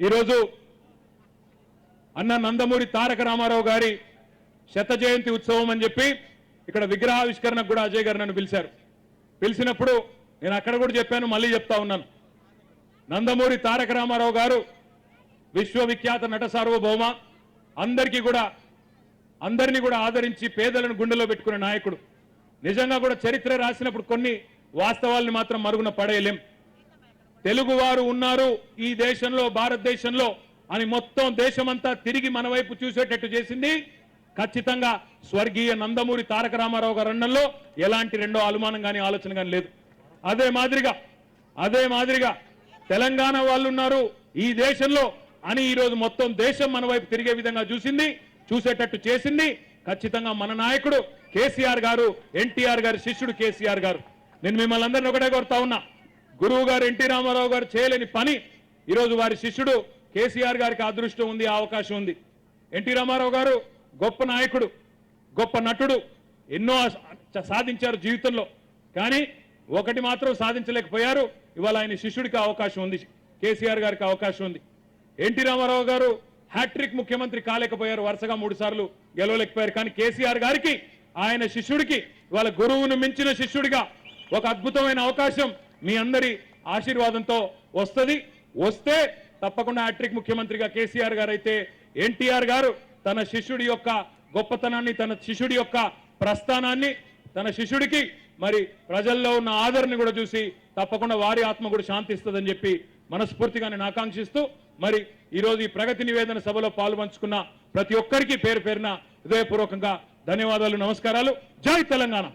ఈరోజు అన్న నందమూరి తారక రామారావు గారి శత జయంతి ఉత్సవం అని చెప్పి ఇక్కడ విగ్రహావిష్కరణకు కూడా అజయ్ గారు నన్ను పిలిచారు. పిలిచినప్పుడు నేను అక్కడ కూడా చెప్పాను మళ్ళీ చెప్తా ఉన్నాను. నందమూరి తారక రామారావు గారు విశ్వవిఖ్యాత నట సార్వభౌమ అందరికీ కూడా అందరినీ కూడా ఆదరించి పేదలను గుండెలో పెట్టుకునే నాయకుడు. నిజంగా కూడా చరిత్ర రాసినప్పుడు కొన్ని వాస్తవాల్ని మాత్రం మరుగున పడేయలేం. తెలుగువారు ఉన్నారు ఈ దేశంలో భారతదేశంలో అని మొత్తం దేశమంతా తిరిగి మన వైపు చూసేటట్టు చేసింది. ఖచ్చితంగా స్వర్గీయ నందమూరి తారక రామారావు గారు అన్నంలో ఎలాంటి రెండో అనుమానం కానీ ఆలోచన కానీ లేదు. అదే మాదిరిగా అదే మాదిరిగా తెలంగాణ వాళ్ళు ఉన్నారు. ఈ దేశంలో అని ఈరోజు మొత్తం దేశం మన వైపు తిరిగే విధంగా చూసింది చూసేటట్టు చేసింది. ఖచ్చితంగా మన నాయకుడు కేసీఆర్ గారు ఎన్టీఆర్ గారి శిష్యుడు కేసీఆర్ గారు. నేను మిమ్మల్ని అందరినీ ఒకటే కోరుతా ఉన్నా. గురువు గారు ఎన్టీ రామారావు గారు చేయలేని పని. ఈరోజు వారి శిష్యుడు కేసీఆర్ గారికి అదృష్టం ఉంది అవకాశం ఉంది. ఎన్టీ రామారావు గారు గొప్ప నాయకుడు గొప్ప నటుడు ఎన్నో సాధించారు జీవితంలో. కానీ ఒకటి మాత్రం సాధించలేకపోయారు. ఇవాళ ఆయన శిష్యుడికి అవకాశం ఉంది. కేసీఆర్ గారికి అవకాశం ఉంది. ఎన్టీ రామారావు గారు హ్యాట్రిక్ ముఖ్యమంత్రి కాలేకపోయారు. వరుసగా మూడు సార్లు గెలవలేకపోయారు. కానీ కేసీఆర్ గారికి ఆయన శిష్యుడికి ఇవాళ గురువును మించిన శిష్యుడిగా ఒక అద్భుతమైన అవకాశం మీ అందరి ఆశీర్వాదంతో వస్తుంది. వస్తే తప్పకుండా హ్యాట్రిక్ ముఖ్యమంత్రిగా కేసీఆర్ గారు అయితే ఎన్టీఆర్ గారు తన శిష్యుడి యొక్క గొప్పతనాన్ని తన శిష్యుడి యొక్క ప్రస్థానాన్ని తన శిష్యుడికి మరి ప్రజల్లో ఉన్న ఆదరణ కూడా చూసి తప్పకుండా వారి ఆత్మ కూడా శాంతిస్తుందని చెప్పి మనస్ఫూర్తిగా నేను ఆకాంక్షిస్తూ మరి ఈరోజు ఈ ప్రగతి నివేదన సభలో పాల్పంచుకున్న ప్రతి ఒక్కరికి పేరు పేరున హృదయపూర్వకంగా ధన్యవాదాలు నమస్కారాలు. జై తెలంగాణ.